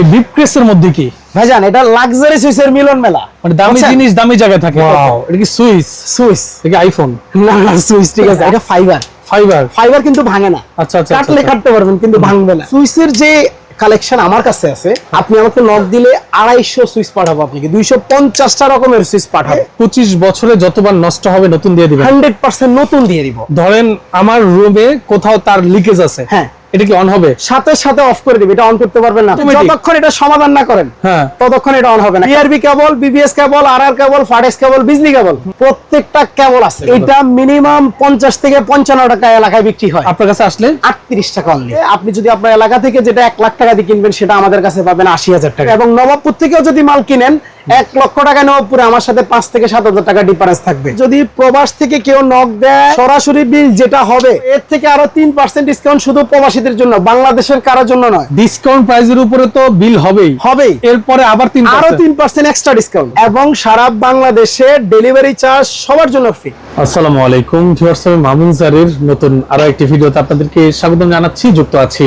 এই ক্রেসের মধ্যে কি? ভাইজান এটা লাক্সারি সুইসের মিলন মেলা। মানে দামি জিনিস দামি জায়গায় থাকে। Wow. এটা কি? সুইস? সুইস। এটা আইফোন না না সুইস ঠিক আছে। এটা ফাইবার ফাইবার ফাইবার কিন্তু ভাঙে না। আচ্ছা আচ্ছা কাটলে আচ্ছা। কাটতে পারবেন কিন্তু ভাঙবে না। সুইসের যে কালেকশন আমার কাছে আছে আপনি আমাকে নক দিলে আড়াইশো সুইচ পাঠাবো আপনাকে। দুইশো পঞ্চাশটা রকমের সুইচ পাঠাবো। পঁচিশ বছরে যতবার নষ্ট হবে নতুন দিয়ে দিবেন। হান্ড্রেড পার্সেন্ট নতুন দিয়ে দিব। ধরেন আমার রুমে কোথাও তার লিকেজ আছে। হ্যাঁ। এটা কি অন হবে? সাথে সাথে অফ করে দিবে এটা অন করতে পারবেন না। যতক্ষণ এটা সমাধান না করেন হ্যাঁ। ততক্ষণ এটা অন হবে না। বিআরবি কেবল বিবিএস কেবল আর আর কেবল ফারেক্স কেবল বিজলি কেবল প্রত্যেকটা কেবল আছে। এটা মিনিমাম পঞ্চাশ থেকে পঞ্চান্ন টাকা এলাকায় বিক্রি হয়। আপনার কাছে আসলে? আটত্রিশ টাকা অনলি আপনি যদি আপনার এলাকা থেকে যেটা এক লাখ টাকা দিয়ে কিনবেন সেটা আমাদের কাছে পাবেন আশি হাজার টাকা। এবং নবাবপুর থেকেও যদি মাল কিনেন এক লক্ষ টাকা নবাবপুরে আমার সাথে পাঁচ থেকে সাত হাজার টাকা ডিফারেন্স থাকবে। যদি প্রবাস থেকে কেউ নক দেয় সরাসরি বিল যেটা হবে এর থেকে আরও তিন পার্সেন্ট ডিসকাউন্ট শুধু প্রবাসীদের জন্য বাংলাদেশের কারোর জন্য নয়। ডিসকাউন্ট প্রাইসের উপরে তো বিল হবেই। হবেই। এরপরে আবার তিন আরও তিন পার্সেন্ট এক্সট্রা ডিসকাউন্ট এবং সারা বাংলাদেশে ডেলিভারি চার্জ সবার জন্য ফ্রি আসসালামু আলাইকুম ভিউয়ার্স মামুন জারির নতুন আরও একটি ভিডিওতে আপনাদেরকে স্বাগতম জানাচ্ছি। যুক্ত আছি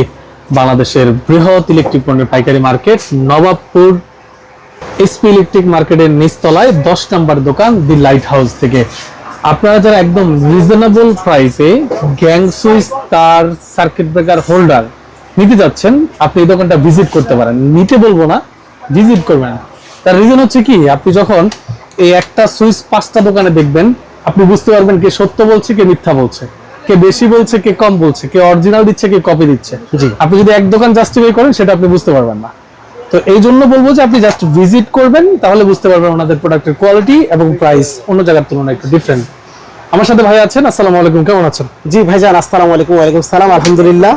বাংলাদেশের বৃহৎ ইলেকট্রিক পণ্যের পাইকারি মার্কেট নবাবপুর এসপি ইলেকট্রিক মার্কেটের নিচতলায় দশ নম্বর দোকান দি লাইট হাউস থেকে। আপনারা যারা একদম রিজনেবল প্রাইসে গ্যাং সুইচ তার সার্কিট ব্রেকার হোল্ডার নিতে যাচ্ছেন আপনি এই দোকানটা ভিজিট করতে পারেন। নিতে বলব না ভিজিট করবেন। তার রিজন হচ্ছে কি আপনি যখন এই একটা সুইচ পাঁচটা দোকানে দেখবেন আপনি বুঝতে পারবেন কে সত্য বলছে কে মিথ্যা বলছে কে বেশি বলছে কে কম বলছে কে অরিজিনাল দিচ্ছে কে কপি দিচ্ছে। আপনি যদি এক দোকান জাস্টিফাই করেন সেটা আপনি বুঝতে পারবেন না। তো এই জন্য বলব যে আপনি জাস্ট ভিজিট করবেন, তাহলে বুঝতে পারবেন ওনাদের প্রোডাক্টের কোয়ালিটি এবং প্রাইস অন্য জায়গার তুলনায় একটু ডিফারেন্ট আমার সাথে ভাই আছেন? আসসালামু আলাইকুম কেমন আছেন? জি ভাইজান আসসালামু আলাইকুম ওয়ালাইকুম সালাম আলহামদুলিল্লাহ।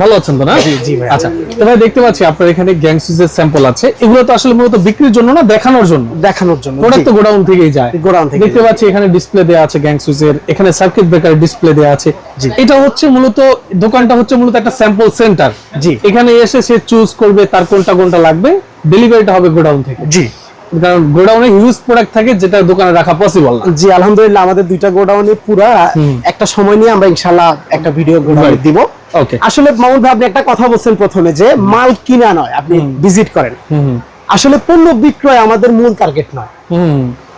ভালো আছেন তো না? জি ভাই। আচ্ছা তো ভাই দেখতে পাচ্ছি আপনার এখানে গ্যাং সুইচের স্যাম্পল আছে। এগুলো তো আসলে মূলত বিক্রির জন্য না দেখানোর জন্য? দেখানোর জন্য প্রোডাক্ট তো গোডাউন থেকেই যায়। গোডাউন থেকে দেখতে পাচ্ছি এখানে ডিসপ্লে দেওয়া আছে গ্যাং সুইচের এখানে সার্কিট ব্রেকার ডিসপ্লে দেওয়া আছে। জি। এটা হচ্ছে মূলত দোকানটা হচ্ছে মূলত একটা স্যাম্পল সেন্টার জি। এখানে এসে সে চুজ করবে তার কোনটা কোনটা লাগবে। ডেলিভারিটা হবে গোডাউন থেকে। জি। কারণ গোডাউনে হিউজ প্রোডাক্ট থাকে যেটা দোকানে রাখা পসিবল না। জি আলহামদুলিল্লাহ আমাদের দুইটা গোডাউনে পুরা একটা সময় নিয়ে আমরা ইনশাআল্লাহ একটা ভিডিও গোডাউনে দিব। ওকে আসলে মামুন ভাই আপনি একটা কথা বলছেন প্রথমে যে মাল কিনা নয় আপনি ভিজিট করেন। আসলে পণ্য বিক্রয় আমাদের মূল টার্গেট নয়।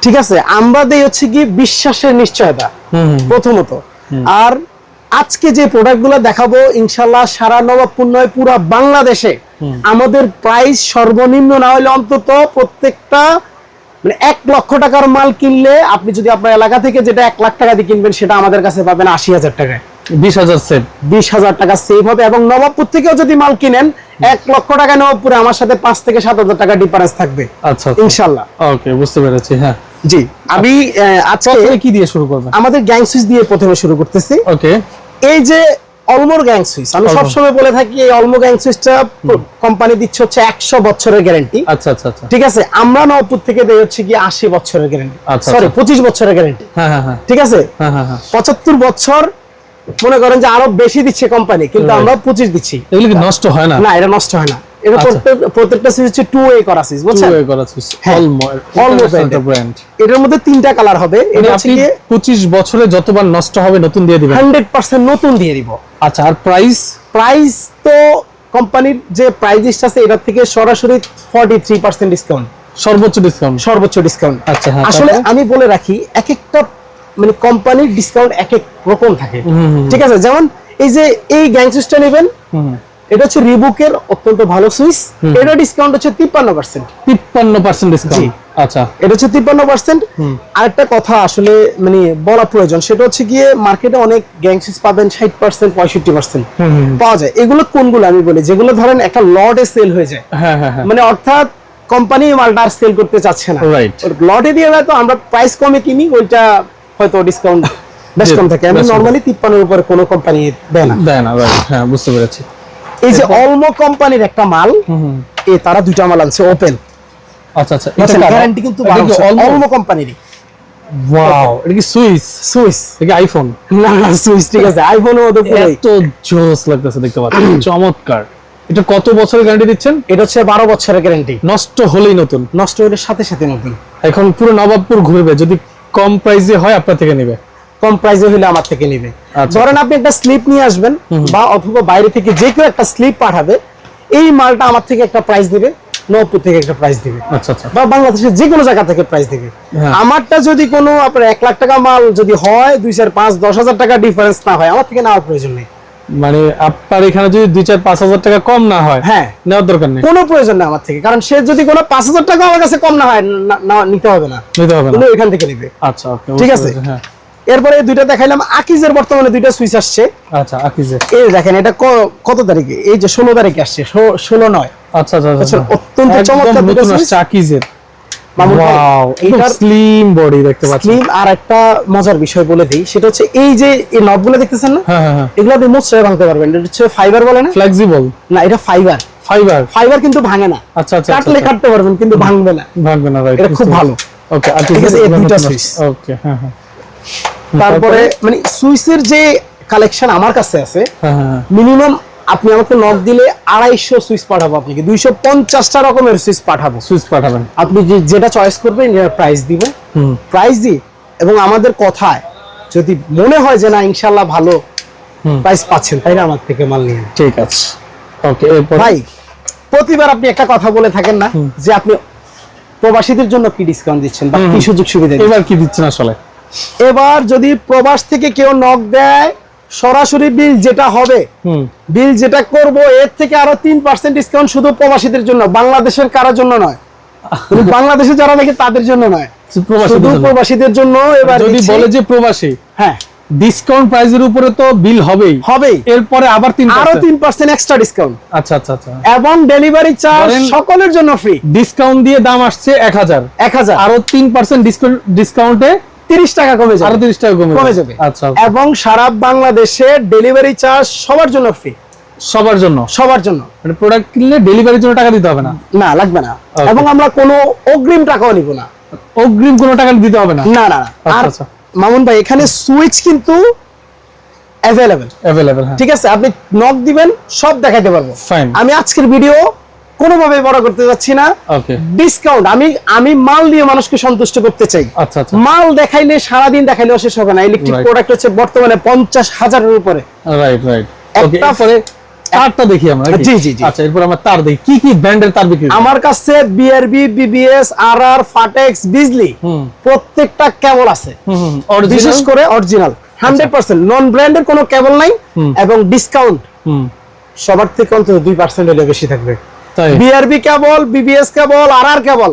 ঠিক আছে? আমরা দেই হচ্ছে কি বিশ্বাসের নিশ্চয়তা প্রথমত। আর আজকে যে প্রোডাক্টগুলো দেখাবো ইনশাল্লাহ সারা নবাবপুর নয় পুরো বাংলাদেশে আমাদের প্রাইস সর্বনিম্ন না হলে অন্তত প্রত্যেকটা মানে এক লক্ষ টাকার মাল কিনলে আপনি যদি আপনার এলাকা থেকে যেটা এক লাখ টাকা দিয়ে কিনবেন সেটা আমাদের কাছে পাবেন আশি হাজার টাকায়। বিশ হাজার সেট বিশ হাজার টাকা সেভ হবে এবং নবাবপুর থেকেও যদি মাল কিনেন এক লক্ষ টাকা নবাবপুরে আমার সাথে পাঁচ থেকে সাত হাজার টাকা ডিফারেন্স থাকবে। আচ্ছা ইনশাল্লাহ। ওকে বুঝতে পেরেছি হ্যাঁ। জি আমি আজকে কি দিয়ে শুরু করবেন? আমাদের গ্যাং সুইচ দিয়ে প্রথমে শুরু করতেছি। ওকে। এই যে অলমোর গ্যাং সুইচ। আমি সবসময় বলে থাকি এই অলমো গ্যাং সুইচটা কোম্পানি দিচ্ছে হচ্ছে একশো বছরের গ্যারেন্টি আচ্ছা আচ্ছা আচ্ছা। ঠিক আছে? আমরা নবপুর থেকে দেই হচ্ছে কি আশি বছরের গ্যারেন্টি আচ্ছা, সরি আচ্ছা। পঁচিশ বছরের গ্যারেন্টি হ্যাঁ হ্যাঁ ঠিক আছে? হ্যাঁ পঁচাত্তর বছর মনে করেন যে আরও বেশি দিচ্ছে কোম্পানি কিন্তু আমরা পঁচিশ দিচ্ছি। এগুলো কি নষ্ট হয় না? না এটা নষ্ট হয় না। এটা। প্রত্যেকটা সুইচ হচ্ছে টু ওয়ে করা সুইচ বুঝছেন? Two-way করা সুইচ। অলমো অলমো ব্র্যান্ড এটার মধ্যে তিনটা কালার হবে। এটা হচ্ছে বছরে যতবার নষ্ট হবে নতুন দিয়ে দিবেন। হান্ড্রেড পার্সেন্ট নতুন দিয়ে দিব। আচ্ছা আর প্রাইস প্রাইস তো কোম্পানির যে প্রাইস লিস্ট আছে এটার থেকে সরাসরি ফর্টি থ্রি পার্সেন্ট ডিসকাউন্ট সর্বোচ্চ ডিসকাউন্ট সর্বোচ্চ ডিসকাউন্ট আচ্ছা, হ্যাঁ, আসলে আমি বলে রাখি এক একটা মানে কোম্পানির ডিসকাউন্ট এক এক রকম থাকে। ঠিক আছে? যেমন এই যে এই গ্যাংস্টার নেবেন এটা হচ্ছে রিবুকের অত্যন্ত ভালো সুইচ। এটা ডিসকাউন্ট হচ্ছে তিপ্পান্ন পার্সেন্ট তিপ্পান্ন পার্সেন্ট ডিসকাউন্ট আচ্ছা। এটা হচ্ছে তিপ্পান্ন পার্সেন্ট আরেকটা কথা আসলে মানে বলা প্রয়োজন সেটা হচ্ছে গিয়ে মার্কেটে অনেক গ্যাং সুইচ পাবেন ষাট পার্সেন্ট পঁয়ষট্টি পার্সেন্ট পাওয়া যায়। এগুলো কোনগুলো আমি বলি? যেগুলো ধরেন একটা লটে সেল হয়ে যায়। হ্যাঁ হ্যাঁ হ্যাঁ। মানে অর্থাৎ কোম্পানি মালটা আর সেল করতে চাচ্ছে না. লটে দিয়ে দেয় তো আমরা প্রাইস কমে কিনি ওইটা হয়তো ডিসকাউন্ট বেশ কম থাকে। আমি নর্মালি তিপ্পান্নের উপরে কোনো কোম্পানি দেয় না। দেয় না হ্যাঁ বুঝতে পেরেছি। এই যে অলমো কোম্পানির একটা মাল এ তারা দুইটা মাল আনছে ওপেন আচ্ছা আচ্ছা এটা গ্যারান্টি কিন্তু এটা কি Olmo? অলমো কোম্পানিরই ওয়াও এটা কি সুইস সুইস এটা আইফোন না না সুইস ঠিক আছে। আইফোনের মতো পুরোই এত জোস লাগতেছে দেখতে পাচ্ছি চমৎকার। এটা কত বছরের গ্যারান্টি দিচ্ছেন? এটা হচ্ছে বারো বছরের গ্যারান্টি নষ্ট হলেই নতুন। নষ্ট হলে সাথে সাথে নতুন। এখন পুরো নবাবপুর ঘুরবে। যদি কম প্রাইসে হয় আপনার থেকে নেবে। কম প্রাইসে হলে আমার থেকে নিবে। আচ্ছা। ধরেন আপনি একটা স্লিপ নিয়ে আসবেন বা অথবা বাইরে থেকে যে কেউ একটা স্লিপ পাঠাবে এই মালটা আমার থেকে একটা প্রাইস দিবে নবপুর থেকে একটা প্রাইস দিবে। বা বাংলাদেশের যে কোনো জায়গা থেকে প্রাইস দিবে। আমারটা যদি কোনো আপনার এক লাখ টাকা মাল যদি হয় দুই চার পাঁচ দশ হাজার টাকা ডিফারেন্স না হয় আমার থেকে নেওয়ার প্রয়োজন নেই। মানে আপনার এখানে যদি দুই চার পাঁচ হাজার টাকা কম না হয় হ্যাঁ। নেওয়ার দরকার নেই? কোনো প্রয়োজন আমার থেকে কারণ সে যদি কোনো পাঁচ হাজার টাকা আমার কাছে কম না হয় নিতে হবে না। নিতে হবে না। এখান থেকে নিবে। আচ্ছা ঠিক আছে। হ্যাঁ। এরপরে এই দুইটা দেখাইলাম আকিজের বর্তমানে দুইটা সুইচ আসছে। আচ্ছা আকিজে। এই দেখেন এটা কত তারিখে? এই যে ষোলো তারিখে আসছে ষো- ষোলো নয়। আচ্ছা আচ্ছা আচ্ছা, আচ্ছা অত্যন্ত চমৎকার দুটো। আসছে আকিজের। ওয়াও এটার স্লিম বডি দেখতে পাচ্ছেন। স্লিম আর একটা মজার বিষয় বলে দিই সেটা হচ্ছে এই যে এই নবগুলো দেখতেছেন না? হ্যাঁ হ্যাঁ হ্যাঁ। এগুলো আপনি মোচড়ে ভাঙতে পারবেন এটা হচ্ছে ফাইবার বলে না? ফ্লেক্সিবল না এটা ফাইবার ফাইবার ফাইবার কিন্তু ভাঙে না। আচ্ছা আচ্ছা কাটলে কাটতে পারবেন কিন্তু ভাঙবে না। ভাঙবে না রাইট এটা খুব ভালো। ওকে ঠিক আছে, এই দুইটা switch। ওকে হ্যাঁ হ্যাঁ। তারপরে মানে সুইচের যে কালেকশন আমার কাছে আছে হ্যাঁ হ্যাঁ। মিনিমাম আপনি আমাকে নক দিলে আড়াইশো সুইচ পাঠাবো আপনাকে দুইশো পঞ্চাশটা রকমের সুইচ পাঠাবো। সুইচ পাঠাবেন। আপনি যেটা চয়েস করবেন প্রাইস দিব। প্রাইস দিই। এবং আমাদের কথায় যদি মনে হয় যে না ইনশাল্লাহ ভালো প্রাইস পাচ্ছেন তাই না আমার থেকে মাল নিয়ে ঠিক আছে। ওকে ভাই প্রতিবার আপনি একটা কথা বলে থাকেন না যে আপনি প্রবাসীদের জন্য কি ডিসকাউন্ট দিচ্ছেন বা কি সুযোগ সুবিধা এবার কি দিচ্ছেন আসলে? এবার যদি প্রবাস থেকে কেউ নক দেয় সরাসরি বিল যেটা হবে বিল যেটা করব এর থেকে আরও তিন পার্সেন্ট ডিসকাউন্ট শুধু প্রবাসীদের জন্য বাংলাদেশের কারোর জন্য নয়। বাংলাদেশে যারা দেখে তাদের জন্য নয়। শুধু প্রবাসীদের জন্য। এবার যদি বলে যে প্রবাসী হ্যাঁ। ডিসকাউন্ট প্রাইজের উপরে তো বিল হবেই। হবেই। এরপরে আবার তিন আরও তিন পার্সেন্ট এক্সট্রা ডিসকাউন্ট আচ্ছা আচ্ছা আচ্ছা। এবং ডেলিভারি চার্জ সকলের জন্য ফ্রি ডিসকাউন্ট দিয়ে দাম আসছে এক হাজার। এক হাজার। আরও তিন পার্সেন্ট ডিসকাউন্ট ডিসকাউন্টে তিরিশ টাকা কমে যাবে। তিরিশ টাকা কমে কমে যাবে। আচ্ছা। এবং সারা বাংলাদেশে ডেলিভারি চার্জ সবার জন্য ফ্রি সবার জন্য? সবার জন্য। মানে প্রোডাক্ট কিনলে ডেলিভারির জন্য টাকা দিতে হবে না? না লাগবে না। এবং আমরা কোনো অগ্রিম টাকাও নিব না। অগ্রিম কোনো টাকা দিতে হবে না? না না। আচ্ছা, আর আচ্ছা। মামুন ভাই এখানে সুইচ কিন্তু অ্যাভেলেবেল অ্যাভেলেবেল হ্যাঁ। ঠিক আছে? আপনি নক দিবেন সব দেখাতে পারব। ফাইন আমি আজকের ভিডিও কোনোভাবে বড় করতে যাচ্ছি না। ওকে ডিসকাউন্ট আমি আমি মাল দিয়ে মানুষকে সন্তুষ্ট করতে চাই। আচ্ছা আচ্ছা। মাল দেখাইলে সারাদিন দেখাইলে শেষ হবে না। ইলেকট্রিক প্রোডাক্ট হচ্ছে বর্তমানে পঞ্চাশ হাজারের উপরে। রাইট রাইট একটা- এরপরে তারটা দেখি আমরা জি, জি, জি। আচ্ছা এরপর আমরা তার দেখি। কি কি ব্র্যান্ডের তার বিক্রি আমার কাছে বিআরবি বিবিএস আর আর ফাটেক্স বিজলি হুম। প্রত্যেকটা কেবল আছে। বিশেষ করে অরিজিনাল হান্ড্রেড পার্সেন্ট। নন ব্র্যান্ডের কোনো কেবল নাই এবং ডিসকাউন্ট হুম। সবার থেকে অন্তত দুই পার্সেন্ট হলে বেশি থাকবে। বিআরবি কেবল বিবিএস কেবল আর আর কেবল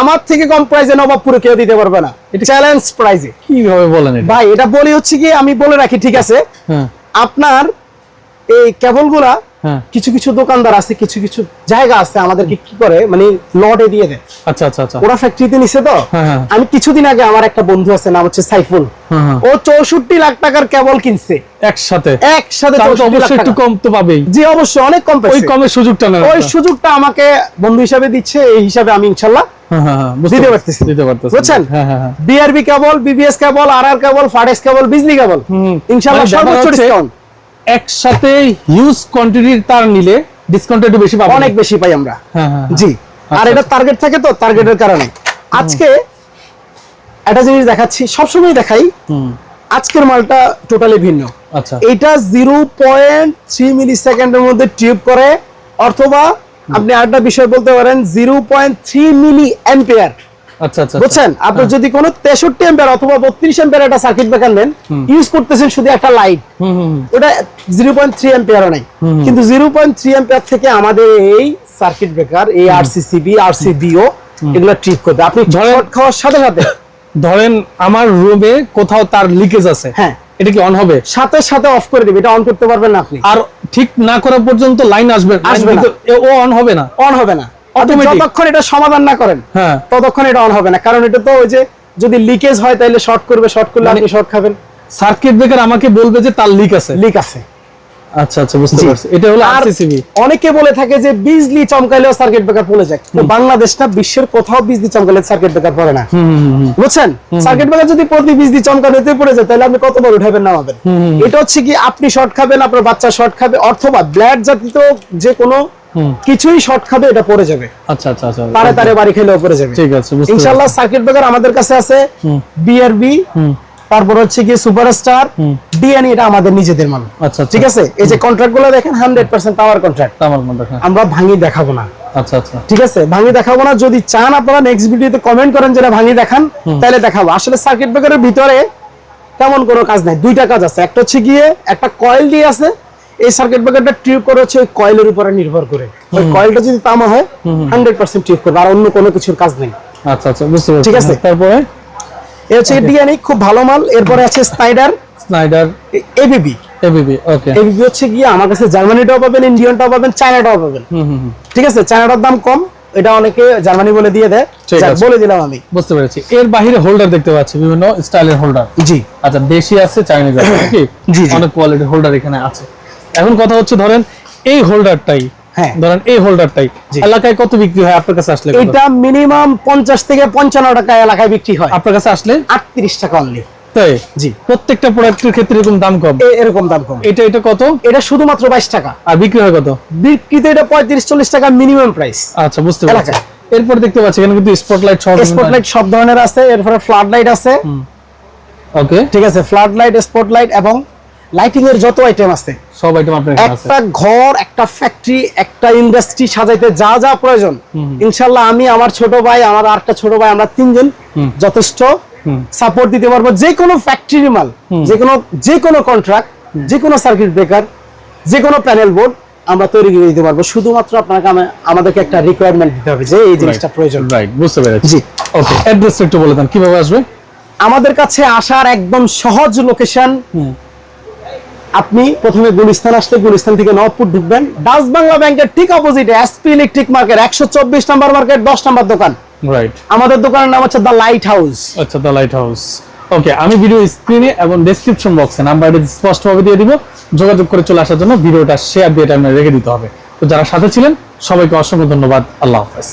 আমার থেকে কম প্রাইজে নবাবপুরে কেউ দিতে পারবে না। এটা চ্যালেঞ্জ প্রাইজে কীভাবে বলেন ভাই এটা বলি হচ্ছে কি আমি বলে রাখি ঠিক আছে? হ্যাঁ। আপনার এই কেবলগুলা কিছু কিছু দোকানদার আছে কিছু কিছু জায়গা আছে আমাদেরকে কি করে মানে লটে দিয়ে দেয়। আচ্ছা আচ্ছা আচ্ছা। ওরা ফ্যাক্টরিতে নিছে তো? হ্যাঁ, হ্যাঁ। আমি কিছুদিন আগে আমার একটা বন্ধু আছে নাম হচ্ছে সাইফুল। হ্যাঁ হ্যাঁ। ও চৌষট্টি লাখ টাকার কেবল কিনছে। একসাথে? একসাথে তাহলে তো 64 লাখ অবশ্যই একটু কম তো পাবেই। জি অবশ্যই অনেক কম ওই কমের সুযোগটা না ওই সুযোগটা আমাকে বন্ধু হিসাবে দিচ্ছে এই হিসাবে আমি ইনশাল্লাহ হ্যাঁ হ্যাঁ হ্যাঁ, বুঝতে দিতে পারছি, পারতেছি। দিতে পারতেছি। বুঝছেন? হ্যাঁ হ্যাঁ হ্যাঁ। বিআরবি কেবল বিবিএস কেবল আর আর কেবল ফারেক্স কেবল বিজলি কেবল। ইনশাল্লাহ মানে সর্বোচ্চ ডিসকাউন্ট একসাথে হিউজ কোয়ান্টিটির তার নিলে ডিসকাউন্ট একটু বেশি পাবেন অনেক বেশি পাই আমরা। হ্যাঁ হ্যাঁ হ্যাঁ। জি। আর আচ্ছা, এটা টার্গেট থাকে তো টার্গেটের কারণে। আজকে একটা জিনিস দেখাচ্ছি সবসময় দেখাই আজকের মালটা টোটালি ভিন্ন। আচ্ছা। এইটা জিরো পয়েন্ট থ্রি মিলি সেকেন্ডের মধ্যে টিউব করে অথবা আপনি আরেকটা বিষয় বলতে পারেন জিরো পয়েন্ট থ্রি মিলি অ্যাম্পিয়ার আচ্ছা আচ্ছা বুঝছেন? আপনি যদি কোনো তেষট্টি অ্যাম্পিয়ার অথবা বত্রিশ একটা সার্কিট ব্রেকার নেন ইউজ করতেছেন শুধু একটা লাইট। ওটা জিরো পয়েন্ট থ্রি নাই। কিন্তু জিরো পয়েন্ট থ্রি অ্যাম্পিয়ার থেকে আমাদের এই সার্কিট ব্রেকার এই আরসিসিবি আরসিবিও এগুলো ট্রিপ করবে। আপনি শর্ট খাওয়ার সাথে সাথে। ধরেন আমার রুমে কোথাও তার লিকেজ আছে। হ্যাঁ। এটা কি অন হবে? সাথে সাথে অফ করে দিবে। এটা অন করতে পারবেন না আপনি। আর ঠিক না করা পর্যন্ত লাইন আসবে আসবে ও অন হবে না। অন হবে না? যতক্ষণ এটা সমাধান না করেন হ্যাঁ। ততক্ষণ এটা অন হবে না। কারণ এটা তো ওই যে যদি লিকেজ হয় তাহলে শর্ট করবে শর্ট করলে মানে- আপনি শর্ট খাবেন। সার্কিট ব্রেকার আমাকে বলবে যে তার লিক আছে। লিক আছে। আচ্ছা আচ্ছা বুঝতে পারছি। এটা হলো আরসিসিবি অনেকে বলে থাকে যে বিজলি চমকাইলেও সার্কিট ব্রেকার পড়ে যায়। কিন্তু বাংলাদেশটা বিশ্বের কোথাও বিজলি চমকালে সার্কিট ব্রেকার পড়ে না। বুঝছেন? সার্কিট ব্রেকার যদি প্রতি বিজলি চমকানোতে পড়ে যায় তাহলে আপনি কতবার উঠাবেন নামাবেন? এটা হচ্ছে কি আপনি শর্ট খাবেন আপনার বাচ্চা শর্ট খাবে অথবা ব্ল্যাড জাতীয় যে কোনো। কিছুই শর্ট খাবে এটা পড়ে যাবে। আচ্ছা আচ্ছা আচ্ছা। তারে তারে বাড়ি খেলেও পড়ে যাবে। ঠিক আছে ইনশাল্লাহ সার্কিট ব্রেকার আমাদের কাছে আছে বিআরবি তারপর হচ্ছে কি সুপারস্টার ডিএনই এটা আমাদের নিজেদের মাল। আচ্ছা আচ্ছা। ঠিক আছে? এই যে কন্ট্রাক্টগুলো দেখেন হান্ড্রেড পার্সেন্ট পাওয়ার কন্ট্রাক্ট হ্যাঁ। আমরা ভাঙি দেখাবো না। আচ্ছা আচ্ছা। ঠিক আছে? ভাঙি দেখাবো না। যদি চান আপনারা নেক্সট ভিডিওতে কমেন্ট করেন যেটা ভাঙি দেখান তাহলে দেখাবো। আসলে সার্কিট ব্রেকারের ভিতরে তেমন কোনো কাজ নাই। দুইটা কাজ আছে। একটা হচ্ছে গিয়ে একটা কয়েল দিয়ে আছে এই সার্কিট ব্রেকারটা টিউব করে হচ্ছে কয়েলের উপরে নির্ভর করে। ওই কয়েলটা যদি তামা হয় হান্ড্রেড পার্সেন্ট টিউব করবে আর অন্য কোনো কিছুর কাজ নেই। আচ্ছা আচ্ছা বুঝতে পেরেছি। ঠিক আছে। তারপরে? এ হচ্ছে খুব ভালো মাল। এরপরে আছে spider Schneider ABB ABB okay ABB হচ্ছে গিয়ে আমার কাছে জার্মানিটাও পাবেন ইন্ডিয়ানটাও পাবেন চায়নাটাও পাবেন। ঠিক আছে? চায়নাটার দাম কম এটা অনেকে জার্মানি বলে দিয়ে দেয়। বলে দিলাম আমি। বুঝতে পেরেছি। এর বাহিরে হোল্ডার দেখতে পাচ্ছি বিভিন্ন স্টাইলের হোল্ডার জি। আচ্ছা দেশি আছে চাইনিজ আছে নাকি। অনেক কোয়ালিটির হোল্ডার এখানে আছে। এখন কথা হচ্ছে ধরেন এই হোল্ডারটাই হ্যাঁ। ধরেন এই হোল্ডারটাই এলাকায় কত বিক্রি হয় আপনার কাছে আসলে এটা মিনিমাম পঞ্চাশ থেকে পঞ্চান্ন টাকা এলাকায় বিক্রি হয়। আপনার কাছে আসলে? আটত্রিশ টাকা অনলি তাই? জি। প্রত্যেকটা প্রোডাক্টের ক্ষেত্রে এরকম দাম কম? এরকম দাম কম। এটা এটা কত? এটা শুধুমাত্র বাইশ টাকা। আর বিক্রি হয় কত? বিক্রিতে এটা পঁয়ত্রিশ চল্লিশ টাকা মিনিমাম প্রাইস আচ্ছা বুঝতে পারছি। এরপর দেখতে পাচ্ছি এখানে কিন্তু স্পটলাইট সহ স্পটলাইট সব ধরনের আছে এরপরে ফ্লাড লাইট আছে ওকে ঠিক আছে ফ্লাড লাইট স্পটলাইট এবং লাইটিং এর যত আইটেম আছে সব আইটেম আপনার একটা ঘর একটা ফ্যাক্টরি একটা ইন্ডাস্ট্রি সাজাইতে যা যা প্রয়োজন। ইনশাল্লাহ আমি আমার ছোট ভাই আমার আরেকটা ছোট ভাই আমরা তিনজন যথেষ্ট সাপোর্ট দিতে পারব। যে কোনো ফ্যাক্টরি মাল যে কোনো যে কোনো কন্ট্রাক্ট যে কোনো সার্কিট ব্রেকার যে কোনো প্যানেল বোর্ড আমরা তৈরি করে দিতে পারব। শুধুমাত্র আপনাকে আমাদেরকে একটা রিকোয়ারমেন্ট দিতে হবে যে এই জিনিসটা প্রয়োজন। রাইট বুঝতে পেরেছি। জি। ওকে অ্যাড্রেসটা একটু বলে দেন কীভাবে আসবে? আমাদের কাছে আসার একদম সহজ লোকেশন আপনি প্রথমে গুলিস্তান আসলে গুলিস্তান থেকে নবপুর ঢুকবেন। ডাচ বাংলা ব্যাংকের ঠিক অপোজিটে এসপি ইলেকট্রিক মার্কেট একশো চব্বিশ নাম্বার মার্কেট দশ নাম্বার দোকান। রাইট আমাদের দোকানের নাম হচ্ছে দ্য লাইট হাউস আচ্ছা দ্য লাইট হাউস ওকে আমি ভিডিও স্ক্রিনে এবং ডেসক্রিপশন বক্সে নাম্বারটি স্পষ্টভাবে দিয়ে দিব। যোগাযোগ করে চলে আসার জন্য ভিডিওটা শেয়ার দিয়ে টাইমে রেখে দিতে হবে। তো যারা সাথে ছিলেন সবাইকে অসংখ্য ধন্যবাদ। আল্লাহ হাফেজ।